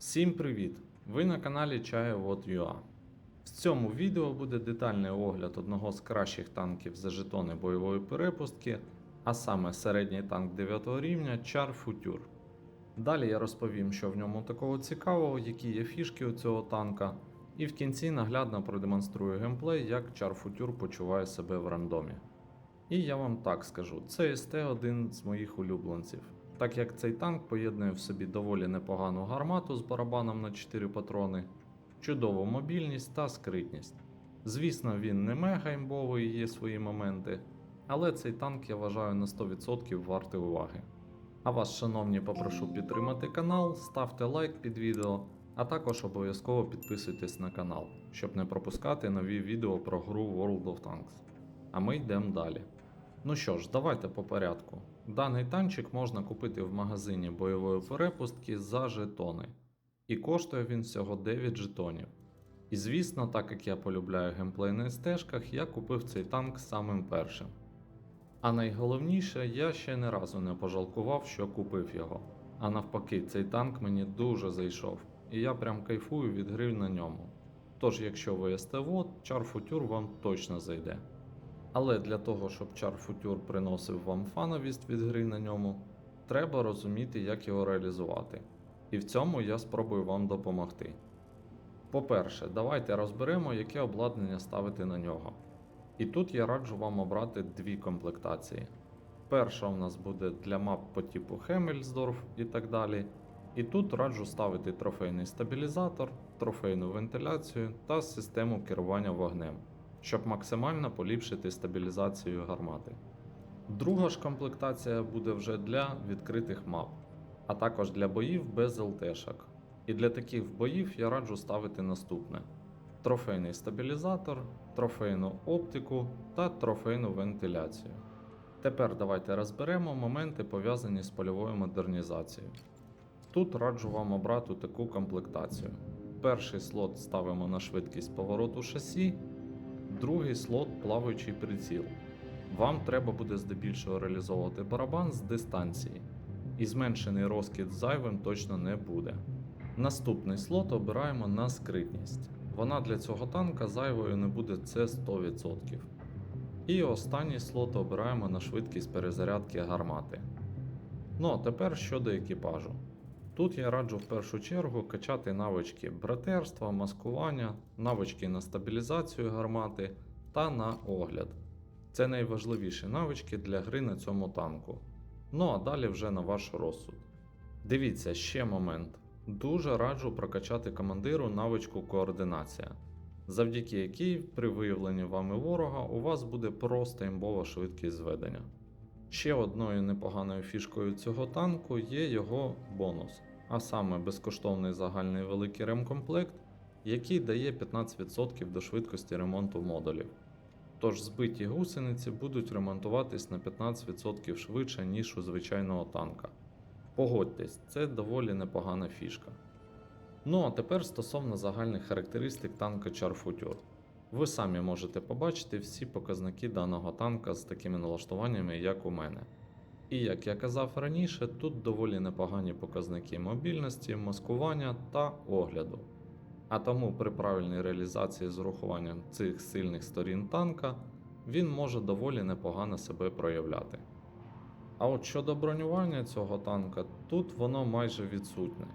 Всім привіт! Ви на каналі Чаєвод.ua. В цьому відео буде детальний огляд одного з кращих танків за жетони бойової перепустки, а саме середній танк 9 рівня Char Future. Далі я розповім, що в ньому такого цікавого, які є фішки у цього танка, і в кінці наглядно продемонструю геймплей, як Char Future почуває себе в рандомі. І я вам так скажу, це СТ один з моїх улюбленців, так як цей танк поєднує в собі доволі непогану гармату з барабаном на 4 патрони, чудову мобільність та скритність. Звісно, він не мега імбовий, є свої моменти, але цей танк я вважаю на 100% вартий уваги. А вас, шановні, попрошу підтримати канал, ставте лайк під відео, а також обов'язково підписуйтесь на канал, щоб не пропускати нові відео про гру World of Tanks. А ми йдемо далі. Ну що ж, давайте по порядку. Даний танчик можна купити в магазині бойової перепустки за жетони. І коштує він всього 9 жетонів. І звісно, так як я полюбляю геймплей на стежках, я купив цей танк самим першим. А найголовніше, я ще не разу не пожалкував, що купив його. А навпаки, цей танк мені дуже зайшов, і я прям кайфую від гри на ньому. Тож, якщо ви СТВО, Char Future вам точно зайде. Але для того, щоб Char Future приносив вам фановість від гри на ньому, треба розуміти, як його реалізувати. І в цьому я спробую вам допомогти. По-перше, давайте розберемо, яке обладнання ставити на нього. І тут я раджу вам обрати дві комплектації. Перша у нас буде для мап по типу Хемельсдорф і так далі. І тут раджу ставити трофейний стабілізатор, трофейну вентиляцію та систему керування вогнем, щоб максимально поліпшити стабілізацію гармати. Друга ж комплектація буде вже для відкритих мап, а також для боїв без ЛТшок. І для таких боїв я раджу ставити наступне: трофейний стабілізатор, трофейну оптику та трофейну вентиляцію. Тепер давайте розберемо моменти пов'язані з польовою модернізацією. Тут раджу вам обрати таку комплектацію. Перший слот ставимо на швидкість повороту шасі, другий слот плаваючий приціл. Вам треба буде здебільшого реалізовувати барабан з дистанції, і зменшений розкид зайвим точно не буде. Наступний слот обираємо на скритність. Вона для цього танка зайвою не буде це 100%. І останній слот обираємо на швидкість перезарядки гармати. Ну а тепер щодо екіпажу. Тут я раджу в першу чергу качати навички братерства, маскування, навички на стабілізацію гармати та на огляд. Це найважливіші навички для гри на цьому танку. Ну а далі вже на ваш розсуд. Дивіться ще момент. Дуже раджу прокачати командиру навичку координація, завдяки якій при виявленні вами ворога у вас буде просто імбова швидкість зведення. Ще одною непоганою фішкою цього танку є його бонус, а саме безкоштовний загальний великий ремкомплект, який дає 15% до швидкості ремонту модулів. Тож збиті гусениці будуть ремонтуватись на 15% швидше, ніж у звичайного танка. Погодьтесь, це доволі непогана фішка. Ну а тепер стосовно загальних характеристик танка Char Future. Ви самі можете побачити всі показники даного танка з такими налаштуваннями, як у мене. І як я казав раніше, тут доволі непогані показники мобільності, маскування та огляду. А тому при правильній реалізації з урахуванням цих сильних сторін танка він може доволі непогано себе проявляти. А от щодо бронювання цього танка, тут воно майже відсутне.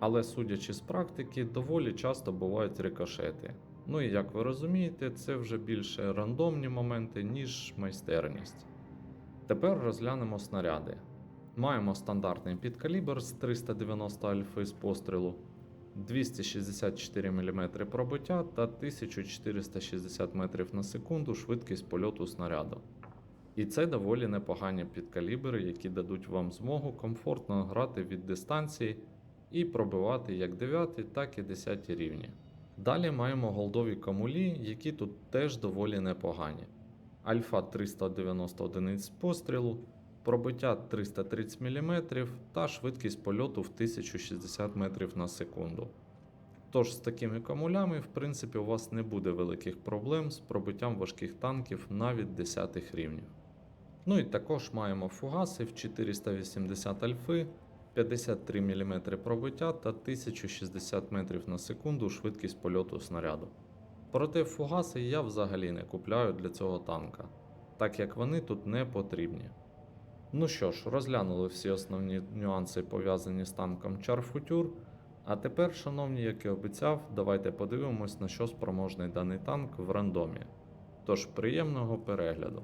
Але судячи з практики, доволі часто бувають рикошети. Ну і як ви розумієте, це вже більше рандомні моменти, ніж майстерність. Тепер розглянемо снаряди. Маємо стандартний підкалібр з 390 альфи з пострілу, 264 мм пробиття та 1460 метрів на секунду швидкість польоту снаряду. І це доволі непогані підкалібри, які дадуть вам змогу комфортно грати від дистанції і пробивати як 9, так і 10 рівні. Далі маємо голдові камулі, які тут теж доволі непогані. Альфа 390 одиниць пострілу, пробиття 330 мм та швидкість польоту в 1060 метрів на секунду. Тож з такими камулями, в принципі, у вас не буде великих проблем з пробиттям важких танків навіть 10 рівнів. Ну і також маємо фугаси в 480 альфи, 53 мм пробиття та 1060 метрів на секунду швидкість польоту снаряду. Проте фугаси я взагалі не купляю для цього танка, так як вони тут не потрібні. Ну що ж, розглянули всі основні нюанси пов'язані з танком Чарфутюр. А тепер, шановні, як і обіцяв, давайте подивимось, на що спроможний даний танк в рандомі. Тож приємного перегляду.